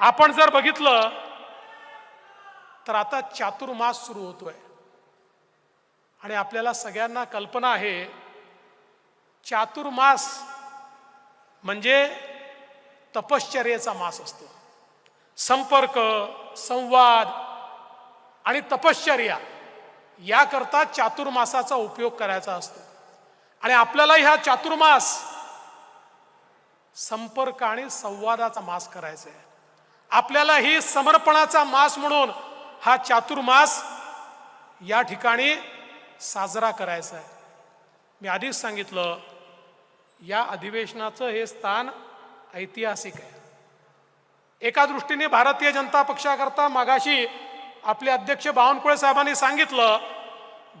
आपण जर बघितलं तर आता चातुर्मास सुरू होतोय. आणि आपल्याला सगळ्यांना कल्पना आहे चातुर्मास म्हणजे तपश्चर्येचा मास असतो. संपर्क संवाद आणि तपश्चर्या याकरता चातुर्मासाचा उपयोग करायचा असतो. आणि आपल्याला ह्या चातुर्मास संपर्क आणि संवादाचा मास करायचा आहे. आपल्याला ही समर्पणाचा मास म्हणून हा चातुर्मास या ठिकाणी साजरा करायचा आहे. मी आधीच सांगितलं या अधिवेशनाचं हे स्थान ऐतिहासिक आहे. एका दृष्टीने भारतीय जनता पक्षाकरता मागाशी आपले अध्यक्ष बावनकुळे साहेबांनी सांगितलं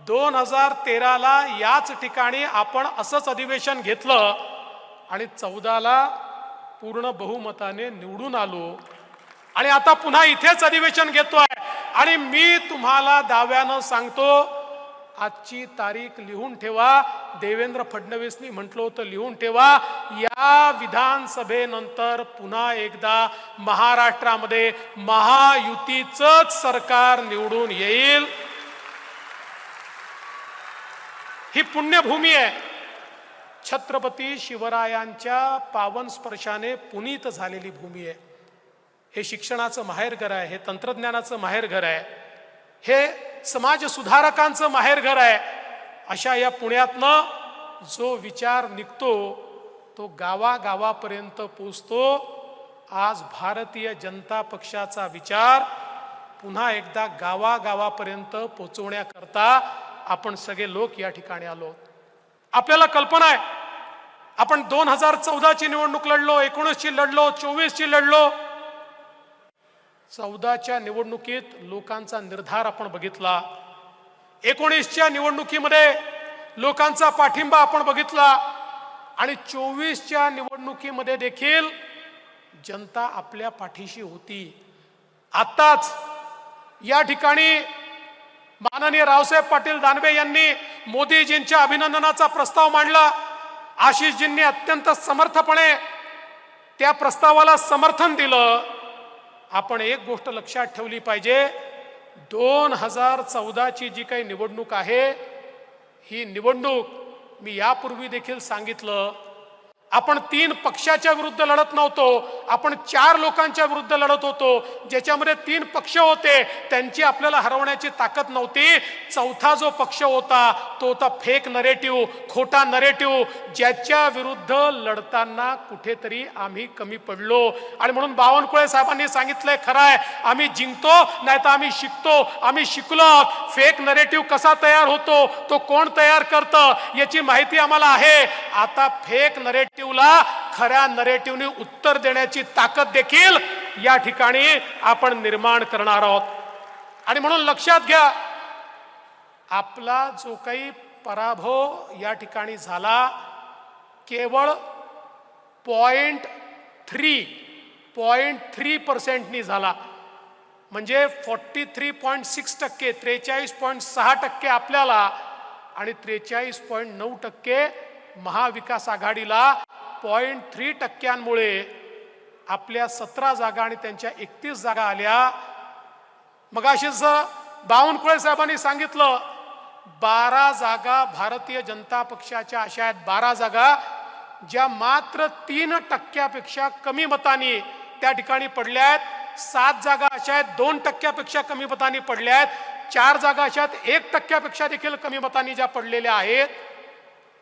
दोन हजार तेराला याच ठिकाणी आपण असंच अधिवेशन घेतलं आणि चौदाला पूर्ण बहुमताने निवडून आलो. आणि आता पुन्हा इथेच अधिवेशन घेतोय. आणि मी तुम्हाला दाव्यानं सांगतो आजची तारीख लिहून ठेवा. देवेंद्र फडणवीसनी म्हटलं होतं लिहून ठेवा. या विधानसभेनंतर पुन्हा एकदा महाराष्ट्रामध्ये महायुतीचंच सरकार निवडून येईल. ही पुण्यभूमी आहे. छत्रपती शिवरायांच्या पावन स्पर्शाने पुनीत झालेली भूमी आहे. हे शिक्षणाचं माहेरघर आहे हे तंत्रज्ञानाचं माहेरघर आहे हे समाज सुधारकांचं माहेरघर आहे अशा या पुण्यातनं जो विचार निघतो तो गावागावापर्यंत पोचतो आज भारतीय जनता पक्षाचा विचार पुन्हा एकदा गावागावापर्यंत पोचवण्याकरता आपण सगळे लोक या ठिकाणी आलो. आपल्याला कल्पना आहे आपण दोन हजार चौदाची निवडणूक लढलो एकोणीसची लढलो चोवीसची लढलो चौदाच्या निवडणुकीत लोकांचा निर्धार आपण बघितला. एकोणीसच्या निवडणुकीमध्ये लोकांचा पाठिंबा आपण बघितला. आणि चोवीसच्या निवडणुकीमध्ये देखील जनता आपल्या पाठीशी होती. आत्ताच या ठिकाणी माननीय रावसाहेब पाटील दानवे यांनी मोदीजींच्या अभिनंदनाचा प्रस्ताव मांडला. आशिषजींनी अत्यंत समर्थपणे त्या प्रस्तावाला समर्थन दिलं. आपण एक गोष्ट लक्षात ठेवली पाहिजे. दोन हजार चौदाची जी काही निवडणूक आहे ही निवडणूक मी यापूर्वी देखील सांगितलं. आपण तीन पक्षाच्या विरुद्ध लढत नव्हतो आपण चार लोकांच्या विरुद्ध लढत होतो ज्याच्यामध्ये तीन पक्ष होते त्यांची आपल्याला हरवण्याची ताकद नव्हती. चौथा जो पक्ष होता तो होता फेक नरेटिव्ह खोटा नरेटिव्ह ज्याच्या विरुद्ध लढताना कुठेतरी आम्ही कमी पडलो. आणि म्हणून बावनकुळे साहेबांनी सांगितलंय खरं आहे आम्ही जिंकतो नाही तर आम्ही शिकतो आम्ही शिकलो. फेक नरेटिव्ह कसा तयार होतो तो कोण तयार करतं याची माहिती आम्हाला आहे. आता फेक नरेटिव्ह नरेटिव्हला खऱ्या नरेटिव्हने उत्तर देण्याची ताकद देखील या ठिकाणी आपण निर्माण करणार आहोत. आणि म्हणून लक्षात घ्या आपला जो काही पराभव या ठिकाणी झाला केवळ पॉइंट थ्री पॉइंट थ्री पर्सेंटनी झाला. म्हणजे फॉर्टी थ्री पॉईंट सिक्स टक्के त्रेचाळीस पॉईंट सहा टक्के आपल्याला आणि त्रेचाळीस पॉईंट नऊ टक्के महाविकास आघाडीला पॉईंट थ्री टक्क्यांमुळे आपल्या सतरा जागा आणि त्यांच्या एकतीस जागा आल्या. मग अशीच बावनकुळे साहेबांनी सांगितलं बारा जागा भारतीय जनता पक्षाच्या अशा आहेत बारा जागा ज्या मात्र तीन टक्क्यापेक्षा कमी मतांनी त्या ठिकाणी पडल्या आहेत. सात जागा अशा आहेत दोन टक्क्यापेक्षा कमी मतांनी पडल्या आहेत. चार जागा अशा आहेत एक टक्क्यापेक्षा देखील कमी मतांनी ज्या पडलेल्या आहेत.